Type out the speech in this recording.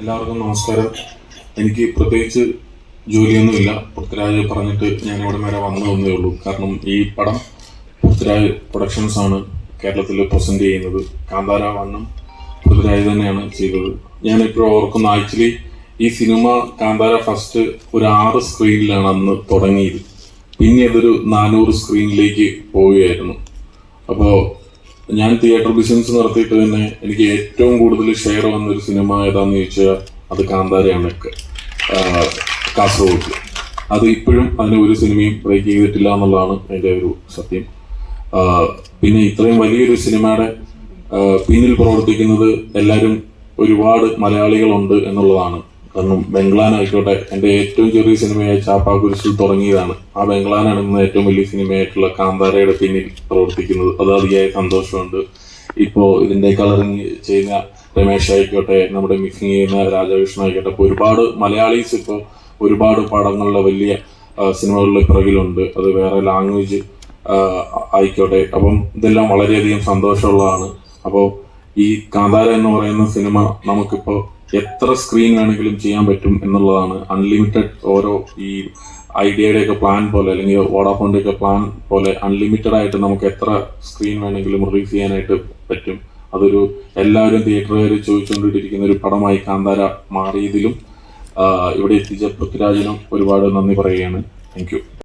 എല്ലാവർക്കും നമസ്കാരം. എനിക്ക് പ്രത്യേകിച്ച് ജോലിയൊന്നുമില്ല. പൃഥ്വിരാജ് പറഞ്ഞിട്ട് ഞാൻ ഇവിടെ വരെ വന്നു വന്നേ ഉള്ളൂ. കാരണം ഈ പടം പൃഥ്വിരാജ് പ്രൊഡക്ഷൻസ് ആണ് കേരളത്തിൽ പ്രസന്റ് ചെയ്യുന്നത്. കാന്താര വണ്ണം പൃഥ്വിരാജ് തന്നെയാണ് ചെയ്തത്. ഞാൻ ഞാനിപ്പോൾ ഓർക്കുന്ന ആക്ച്വലി ഈ സിനിമ കാന്താര ഫസ്റ്റ് ഒരു ആറ് സ്ക്രീനിലാണ് അന്ന് തുടങ്ങിയത്. പിന്നെ അതൊരു നാനൂറ് സ്ക്രീനിലേക്ക് പോവുകയായിരുന്നു. അപ്പോൾ ഞാൻ തിയേറ്റർ ബിസിനസ് നടത്തിയിട്ട് തന്നെ എനിക്ക് ഏറ്റവും കൂടുതൽ ഷെയർ വന്ന ഒരു സിനിമ ഏതാന്ന് ചോദിച്ചാൽ അത് കാന്താരയാണ് കാസർഗോഡ്. അത് ഇപ്പോഴും അതിന് ഒരു സിനിമയും ബ്രേക്ക് ചെയ്തിട്ടില്ല എന്നുള്ളതാണ് എന്റെ ഒരു സത്യം. പിന്നെ ഇത്രയും വലിയൊരു സിനിമയുടെ പിന്നിൽ പ്രവർത്തിക്കുന്നത് എല്ലാവരും ഒരുപാട് മലയാളികളുണ്ട് എന്നുള്ളതാണ്. കാരണം ബംഗ്ലാനായിക്കോട്ടെ. എന്റെ ഏറ്റവും ചെറിയ സിനിമയായ ചാപ്പാക്കുരിശിൽ തുടങ്ങിയതാണ്. ആ ബംഗ്ലാനാണ് ഇന്ന് ഏറ്റവും വലിയ സിനിമയായിട്ടുള്ള കാന്താരയുടെ പിന്നിൽ പ്രവർത്തിക്കുന്നത്. അത് അതിയായ സന്തോഷമുണ്ട്. ഇപ്പോ ഇതിന്റെ കളറിങ് ചെയ്യുന്ന രമേശ് ആയിക്കോട്ടെ നമ്മുടെ മിക്സിങ് ചെയ്യുന്ന രാജകൃഷ്ണ ആയിക്കോട്ടെ അപ്പൊ ഒരുപാട് മലയാളീസ് ഇപ്പോ ഒരുപാട് പടങ്ങളുടെ വലിയ സിനിമകളുടെ പിറകിലുണ്ട്. അത് വേറെ ലാംഗ്വേജ് ആയിക്കോട്ടെ. അപ്പം ഇതെല്ലാം വളരെയധികം സന്തോഷമുള്ളതാണ്. അപ്പോൾ ഈ കാന്താര എന്ന് പറയുന്ന സിനിമ നമുക്കിപ്പോൾ എത്ര സ്ക്രീൻ വേണമെങ്കിലും ചെയ്യാൻ പറ്റും എന്നുള്ളതാണ് അൺലിമിറ്റഡ് ഓരോ ഈ ഐഡിയയുടെ ഒക്കെ പ്ലാൻ പോലെ അല്ലെങ്കിൽ വോഡാഫോണിന്റെ ഒക്കെ പ്ലാൻ പോലെ അൺലിമിറ്റഡ് ആയിട്ട് നമുക്ക് എത്ര സ്ക്രീൻ വേണമെങ്കിലും റിലീസ് ചെയ്യാനായിട്ട് പറ്റും. അതൊരു എല്ലാവരും തിയേറ്ററുകാർ ചോദിച്ചുകൊണ്ടിരിക്കുന്ന ഒരു പടമായി കാന്താര മാറിയതിലും ഇവിടെ എത്തിച്ച പൃഥ്വിരാജിനും ഒരുപാട് നന്ദി പറയുകയാണ്. താങ്ക്